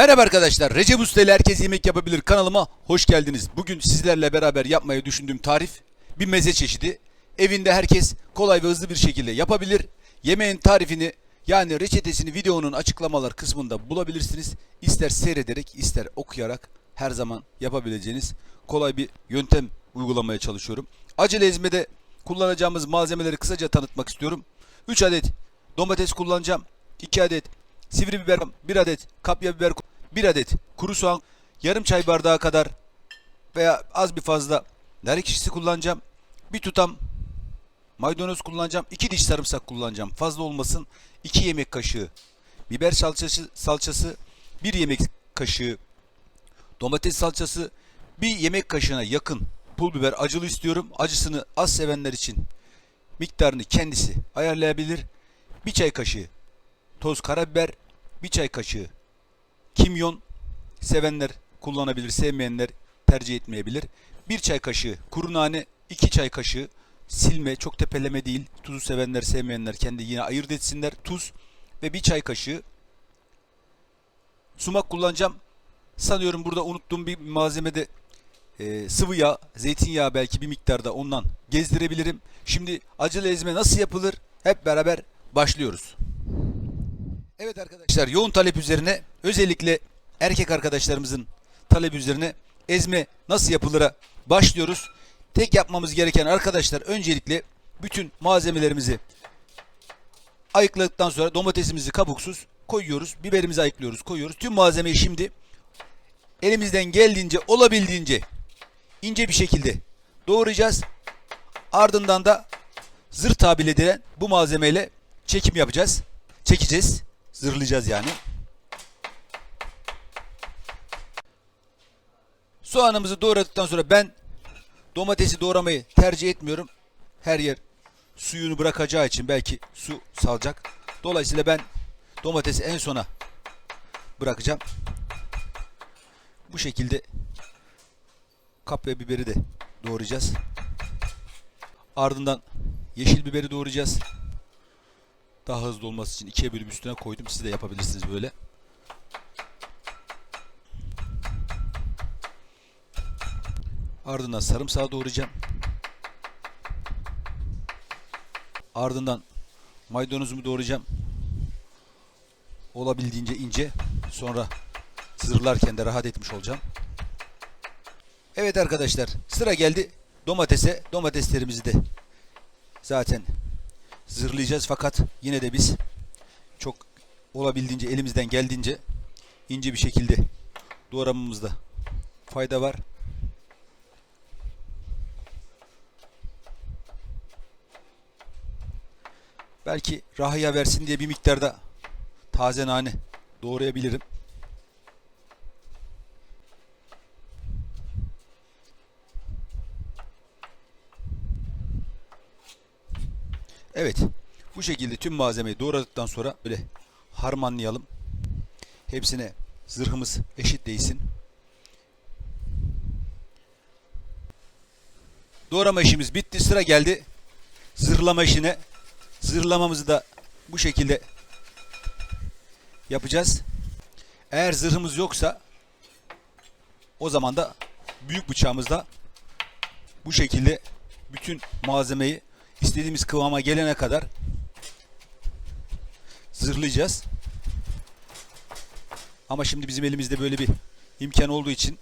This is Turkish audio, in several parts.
Merhaba arkadaşlar. Recep Usta Herkes Yemek Yapabilir kanalıma hoş geldiniz. Bugün sizlerle beraber yapmayı düşündüğüm tarif bir meze çeşidi. Evinde herkes kolay ve hızlı bir şekilde yapabilir. Yemeğin tarifini yani reçetesini videonun açıklamalar kısmında bulabilirsiniz. İster seyrederek ister okuyarak her zaman yapabileceğiniz kolay bir yöntem uygulamaya çalışıyorum. Acele ezmede kullanacağımız malzemeleri kısaca tanıtmak istiyorum. 3 adet domates kullanacağım. 2 adet sivri biber, 1 adet kapya biber, 1 adet kuru soğan, yarım çay bardağı kadar veya az bir fazla nar ekşisi kullanacağım. Bir tutam maydanoz kullanacağım. 2 diş sarımsak kullanacağım. Fazla olmasın. 2 yemek kaşığı biber salçası, salçası 1 yemek kaşığı domates salçası, 1 yemek kaşığına yakın pul biber acılı istiyorum. Acısını az sevenler için miktarını kendisi ayarlayabilir. Bir çay kaşığı toz karabiber, bir çay kaşığı kimyon sevenler kullanabilir, sevmeyenler tercih etmeyebilir. Bir çay kaşığı kuru nane, iki çay kaşığı silme, çok tepeleme değil. Tuzu sevenler, sevmeyenler kendi yine ayırt etsinler. Tuz ve bir çay kaşığı sumak kullanacağım. Sanıyorum burada unuttuğum bir malzemede e, sıvı yağ, zeytinyağı belki bir miktarda ondan gezdirebilirim. Şimdi acılı ezme nasıl yapılır? Hep beraber başlıyoruz. Evet arkadaşlar yoğun talep üzerine özellikle erkek arkadaşlarımızın talep üzerine ezme nasıl yapılır'a başlıyoruz. Tek yapmamız gereken arkadaşlar öncelikle bütün malzemelerimizi ayıkladıktan sonra domatesimizi kabuksuz koyuyoruz. Biberimizi ayıklıyoruz koyuyoruz. Tüm malzemeyi şimdi elimizden geldiğince olabildiğince ince bir şekilde doğrayacağız. Ardından da zırh tabir edilen bu malzemeyle çekim yapacağız. Çekeceğiz. Zırhlayacağız yani. Soğanımızı doğradıktan sonra ben domatesi doğramayı tercih etmiyorum. Her yer suyunu bırakacağı için belki su salacak. Dolayısıyla ben domatesi en sona bırakacağım. Bu şekilde kapya biberi de doğrayacağız. Ardından yeşil biberi doğrayacağız. Daha hızlı olması için ikiye bölüp üstüne koydum. Siz de yapabilirsiniz böyle. Ardından sarımsağı doğrayacağım. Ardından maydanozumu doğrayacağım. Olabildiğince ince. Sonra zırlarken de rahat etmiş olacağım. Evet arkadaşlar sıra geldi domatese. Domateslerimizi de zaten zırlayacağız fakat yine de biz çok olabildiğince elimizden geldiğince ince bir şekilde doğramamızda fayda var. Belki rahıya versin diye bir miktarda taze nane doğrayabilirim. Evet. Bu şekilde tüm malzemeyi doğradıktan sonra böyle harmanlayalım. Hepsine zırhımız eşit değsin. Doğrama işimiz bitti. Sıra geldi zırhlama işine. Zırhlamamızı da bu şekilde yapacağız. Eğer zırhımız yoksa o zaman da büyük bıçağımızla bu şekilde bütün malzemeyi istediğimiz kıvama gelene kadar zırhlayacağız. Ama şimdi bizim elimizde böyle bir imkan olduğu için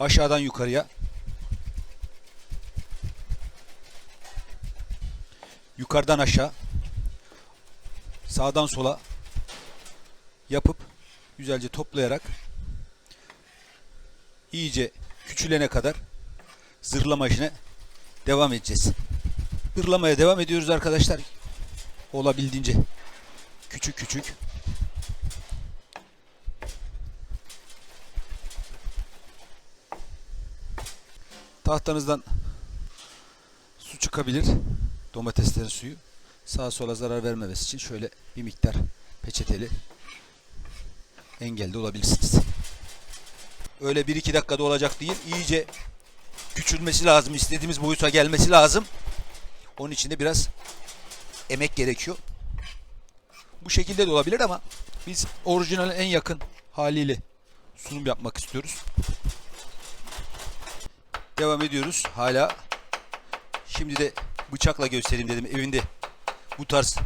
aşağıdan yukarıya yukarıdan aşağı sağdan sola yapıp güzelce toplayarak iyice küçülene kadar zırhlama işine devam edeceğiz. Zırlamaya devam ediyoruz arkadaşlar. Olabildiğince küçük küçük. Tahtanızdan su çıkabilir. Domateslerin suyu. Sağa sola zarar vermemesi için şöyle bir miktar peçeteli engelde olabilirsiniz. Öyle 1-2 dakikada olacak değil. İyice küçülmesi lazım. istediğimiz boyuta gelmesi lazım. Onun için de biraz emek gerekiyor. Bu şekilde de olabilir ama biz orijinal en yakın haliyle sunum yapmak istiyoruz. Devam ediyoruz. Hala şimdi de bıçakla göstereyim dedim evinde bu tarz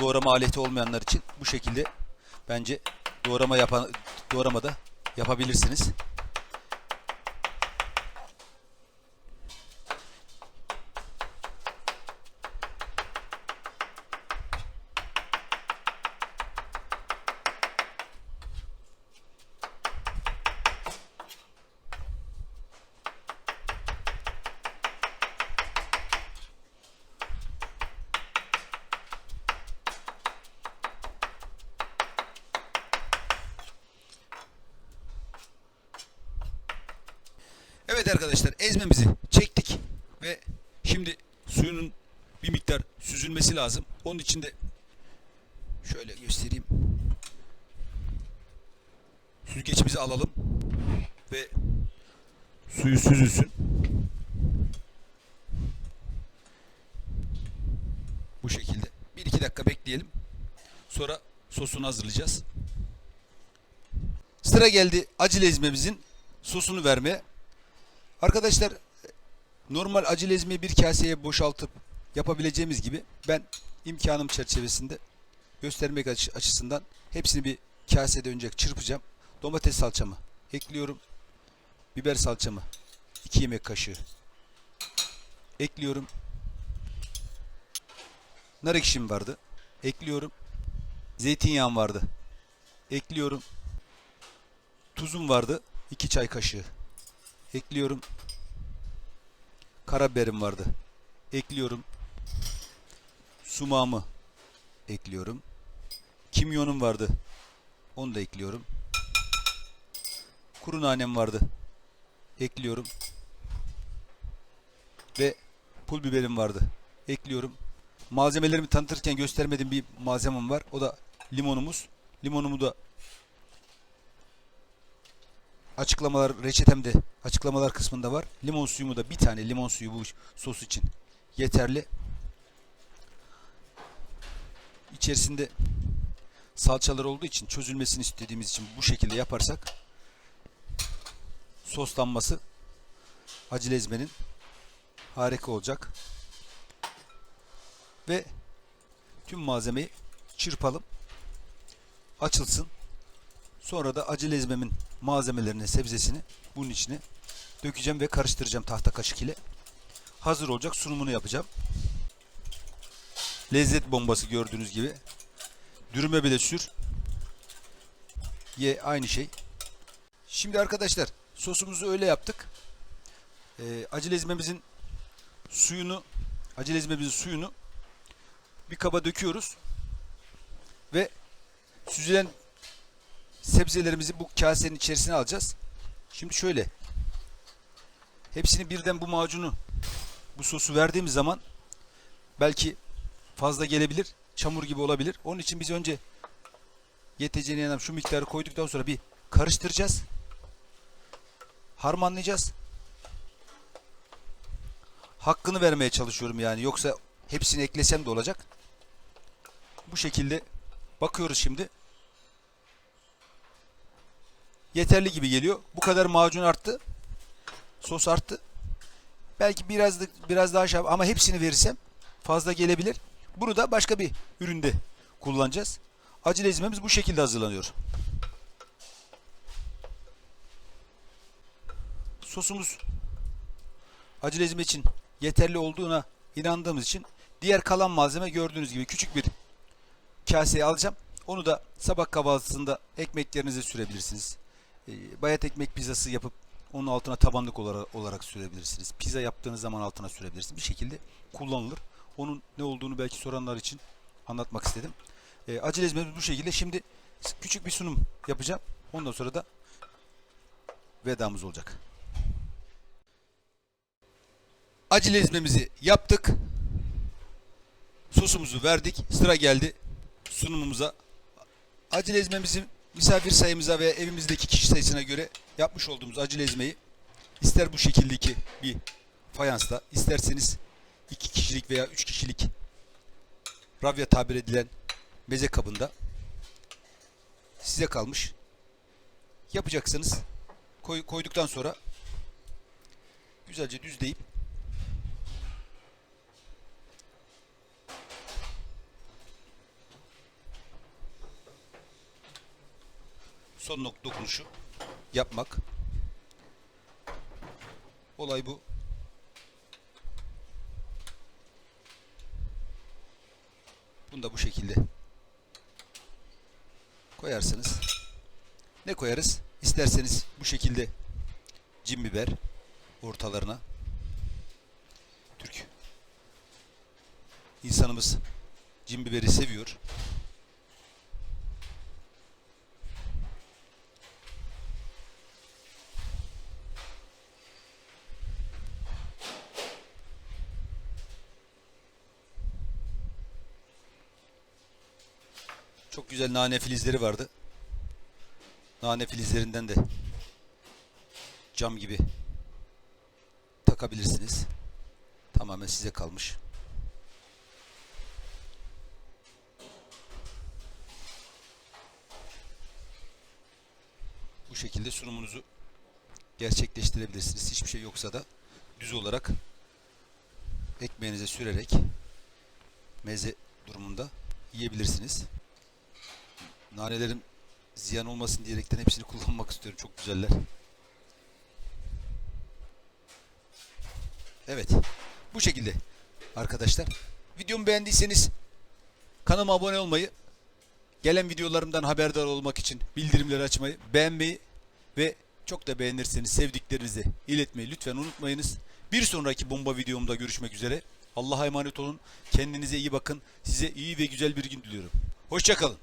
doğrama aleti olmayanlar için bu şekilde bence doğrama yapan doğrama da yapabilirsiniz. Evet arkadaşlar ezmemizi çektik ve şimdi suyunun bir miktar süzülmesi lazım. Onun için de şöyle göstereyim. Süzgeçimizi alalım ve suyu süzülsün. Bu şekilde. 1-2 dakika bekleyelim. Sonra sosunu hazırlayacağız. Sıra geldi acı ezmemizin sosunu vermeye. Arkadaşlar normal acı ezmeyi bir kaseye boşaltıp yapabileceğimiz gibi ben imkanım çerçevesinde göstermek açı- açısından hepsini bir kasede önce çırpacağım. Domates salçamı ekliyorum. Biber salçamı 2 yemek kaşığı ekliyorum. Nar ekşim vardı. Ekliyorum. Zeytinyağım vardı. Ekliyorum. Tuzum vardı. 2 çay kaşığı ekliyorum. Karabiberim vardı. Ekliyorum. Sumağımı ekliyorum. Kimyonum vardı. Onu da ekliyorum. Kuru nanem vardı. Ekliyorum. Ve pul biberim vardı. Ekliyorum. Malzemelerimi tanıtırken göstermediğim bir malzemem var. O da limonumuz. Limonumu da açıklamalar reçetemde açıklamalar kısmında var. Limon suyumu da bir tane limon suyu bu sos için yeterli. İçerisinde salçalar olduğu için çözülmesini istediğimiz için bu şekilde yaparsak soslanması acı ezmenin harika olacak. Ve tüm malzemeyi çırpalım. Açılsın. Sonra da acı ezmemin malzemelerini, sebzesini bunun içine dökeceğim ve karıştıracağım tahta kaşık ile. Hazır olacak sunumunu yapacağım. Lezzet bombası gördüğünüz gibi. Dürüme bile sür. Ye aynı şey. Şimdi arkadaşlar sosumuzu öyle yaptık. Ee, acı ezmemizin suyunu acı ezmemizin suyunu bir kaba döküyoruz. Ve süzülen sebzelerimizi bu kasenin içerisine alacağız. Şimdi şöyle. Hepsini birden bu macunu bu sosu verdiğimiz zaman belki fazla gelebilir. Çamur gibi olabilir. Onun için biz önce yeteceğine inanan şu miktarı koyduktan sonra bir karıştıracağız. Harmanlayacağız. Hakkını vermeye çalışıyorum yani. Yoksa hepsini eklesem de olacak. Bu şekilde bakıyoruz şimdi yeterli gibi geliyor. Bu kadar macun arttı. Sos arttı. Belki biraz biraz daha şey ama hepsini verirsem fazla gelebilir. Bunu da başka bir üründe kullanacağız. Acı ezmemiz bu şekilde hazırlanıyor. Sosumuz acı ezme için yeterli olduğuna inandığımız için diğer kalan malzeme gördüğünüz gibi küçük bir kaseye alacağım. Onu da sabah kahvaltısında ekmeklerinize sürebilirsiniz. E, bayat ekmek pizzası yapıp onun altına tabanlık olarak, olarak sürebilirsiniz. Pizza yaptığınız zaman altına sürebilirsiniz. Bir şekilde kullanılır. Onun ne olduğunu belki soranlar için anlatmak istedim. E, acil ezmemiz bu şekilde. Şimdi küçük bir sunum yapacağım. Ondan sonra da vedamız olacak. Acil ezmemizi yaptık. Sosumuzu verdik. Sıra geldi sunumumuza. Acil ezmemizi misafir sayımıza ve evimizdeki kişi sayısına göre yapmış olduğumuz acil ezmeyi ister bu şekildeki bir fayansla isterseniz iki kişilik veya üç kişilik ravya tabir edilen meze kabında size kalmış. Yapacaksanız koy, koyduktan sonra güzelce düzleyip son nokta dokunuşu yapmak. Olay bu. Bunu da bu şekilde koyarsınız. Ne koyarız? İsterseniz bu şekilde cin biber ortalarına. Türk insanımız cin biberi seviyor. Çok güzel nane filizleri vardı. Nane filizlerinden de cam gibi takabilirsiniz. Tamamen size kalmış. Bu şekilde sunumunuzu gerçekleştirebilirsiniz. Hiçbir şey yoksa da düz olarak ekmeğinize sürerek meze durumunda yiyebilirsiniz. Nanelerim ziyan olmasın diyerekten hepsini kullanmak istiyorum. Çok güzeller. Evet. Bu şekilde arkadaşlar. Videomu beğendiyseniz kanalıma abone olmayı, gelen videolarımdan haberdar olmak için bildirimleri açmayı, beğenmeyi ve çok da beğenirseniz sevdiklerinize iletmeyi lütfen unutmayınız. Bir sonraki bomba videomda görüşmek üzere. Allah'a emanet olun. Kendinize iyi bakın. Size iyi ve güzel bir gün diliyorum. Hoşçakalın.